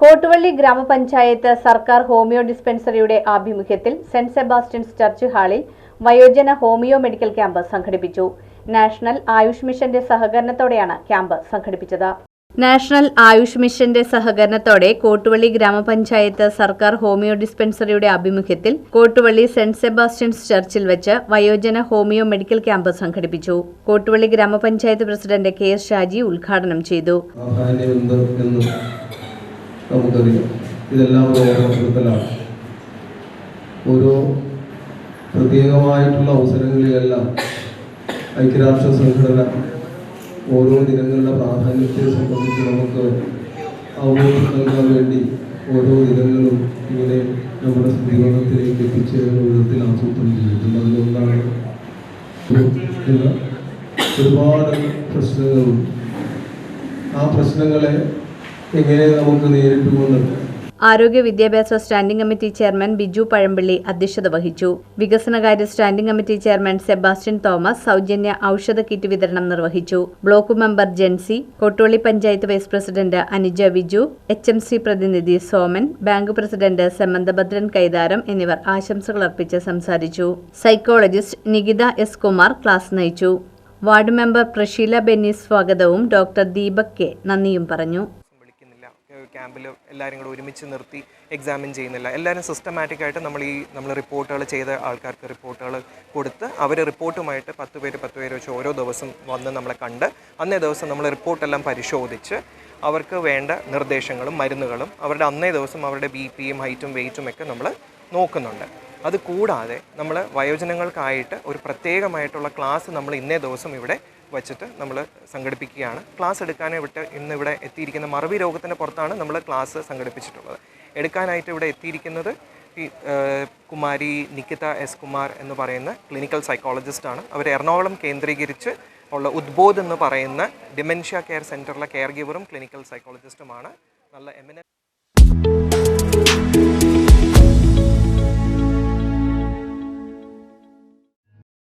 കോട്ടുവള്ളി ഗ്രാമപഞ്ചായത്ത് സർക്കാർ ഹോമിയോ ഡിസ്പെൻസറിയുടെ ആഭിമുഖ്യത്തിൽ സെന്റ് സെബാസ്റ്റ്യൻസ് ചർച്ച് ഹാളിൽ വയോജന ഹോമിയോ മെഡിക്കൽ ക്യാമ്പ് സംഘടിപ്പിച്ചു. നാഷണൽ ആയുഷ് മിഷന്റെ സഹകരണത്തോടെയാണ് ക്യാമ്പ് സംഘടിപ്പിച്ചത്. നാഷണൽ ആയുഷ് മിഷന്റെ സഹകരണത്തോടെ കോട്ടുവള്ളി ഗ്രാമപഞ്ചായത്ത് സർക്കാർ ഹോമിയോ ഡിസ്പെൻസറിയുടെ ആഭിമുഖ്യത്തിൽ കോട്ടുവള്ളി സെന്റ് സെബാസ്റ്റ്യൻസ് ചർച്ചിൽ വെച്ച് വയോജന ഹോമിയോ മെഡിക്കൽ ക്യാമ്പ് സംഘടിപ്പിച്ചു. കോട്ടുവള്ളി ഗ്രാമപഞ്ചായത്ത് പ്രസിഡന്റ് കെ എസ് ഷാജി ഉദ്ഘാടനം ചെയ്തു. നമുക്കറിയാം. ഇതെല്ലാം ഒരു ഓർമ്മപ്പെടുത്തലാണ് ഓരോ പ്രത്യേകമായിട്ടുള്ള അവസരങ്ങളിലെല്ലാം ഐക്യരാഷ്ട്ര സംഘടന ഓരോ ദിനങ്ങളുടെ പ്രാധാന്യത്തെ സംബന്ധിച്ച് നമുക്ക് അവബോധം നൽകാൻ വേണ്ടി ഓരോ ദിനങ്ങളും ഇങ്ങനെ നമ്മുടെ ജീവിതത്തിലേക്ക് എത്തിച്ചേരുന്ന വിധത്തിൽ ആസൂത്രണം ചെയ്തിട്ടുണ്ട്. അതുകൊണ്ടാണ് ഒരുപാട് പ്രശ്നങ്ങളും ആ പ്രശ്നങ്ങളെ എങ്ങനെ നമുക്ക് നേരിട്ടുകൊണ്ടുണ്ട് ആരോഗ്യ വിദ്യാഭ്യാസ standing committee chairman Biju Pazhampalli അധ്യക്ഷത വഹിച്ചു. വികസനകാര്യ standing committee chairman Sebastian Thomas സൗജന്യ ഔഷധ കിറ്റ് വിതരണം നിർവഹിച്ചു. Block member Jency Kottoli panchayat vice president Anuja Viju H M C പ്രതിനിധി സോമൻ ബാങ്ക് പ്രസിഡന്റ് സമന്തഭദ്രൻ കൈതാരം എന്നിവർ ആശംസകൾ അർപ്പിച്ച് സംസാരിച്ചു. Psychologist Nikitha S Kumar class നയിച്ചു. വാർഡ് മെമ്പർ പ്രഷീല ബെന്നി സ്വാഗതവും ഡോക്ടർ ദീപക് കെ നന്ദിയും പറഞ്ഞു. ക്യാമ്പിൽ എല്ലാവരും കൂടെ ഒരുമിച്ച് നിർത്തി എക്സാമിൻ ചെയ്യുന്നില്ല. എല്ലാവരും സിസ്റ്റമാറ്റിക് ആയിട്ട് നമ്മൾ ഈ നമ്മൾ റിപ്പോർട്ടുകൾ ചെയ്ത ആൾക്കാർക്ക് റിപ്പോർട്ടുകൾ കൊടുത്ത് അവർ റിപ്പോർട്ടുമായിട്ട് പത്ത് പേര് പത്ത് പേര് വെച്ച് ഓരോ ദിവസം വന്ന് നമ്മളെ കണ്ട് അന്നേ ദിവസം നമ്മൾ റിപ്പോർട്ടെല്ലാം പരിശോധിച്ച് അവർക്ക് വേണ്ട നിർദ്ദേശങ്ങളും മരുന്നുകളും അവരുടെ അന്നേ ദിവസം അവരുടെ ബി പിയും ഹൈറ്റും വെയിറ്റും ഒക്കെ നമ്മൾ നോക്കുന്നുണ്ട്. അത് കൂടാതെ നമ്മൾ വയോജനങ്ങൾക്കായിട്ട് ഒരു പ്രത്യേകമായിട്ടുള്ള ക്ലാസ് നമ്മൾ ഇന്നേ ദിവസം ഇവിടെ വച്ചിട്ട് നമ്മൾ സംഘടിപ്പിക്കുകയാണ്. ക്ലാസ് എടുക്കാനേ വിട്ട് ഇന്ന് ഇവിടെ എത്തിയിരിക്കുന്ന മറവി രോഗത്തിന്റെ പുറത്താണ് നമ്മൾ ക്ലാസ് സംഘടിപ്പിച്ചിട്ടുള്ളത്. എടുക്കാനായിട്ട് ഇവിടെ എത്തിയിരിക്കുന്നത് കുമാരി നിക്കിത എസ് കുമാർ എന്ന് പറയുന്ന ക്ലിനിക്കൽ സൈക്കോളജിസ്റ്റാണ് അവർ എറണാകുളം കേന്ദ്രീകരിച്ച് ഉള്ള ഉദ്ബോധ് എന്ന് പറയുന്ന ഡിമെൻഷ്യ കെയർ സെന്ററിലെ കെയർ ഗിവറും ക്ലിനിക്കൽ സൈക്കോളജിസ്റ്റുമാണ്. നല്ല എമിന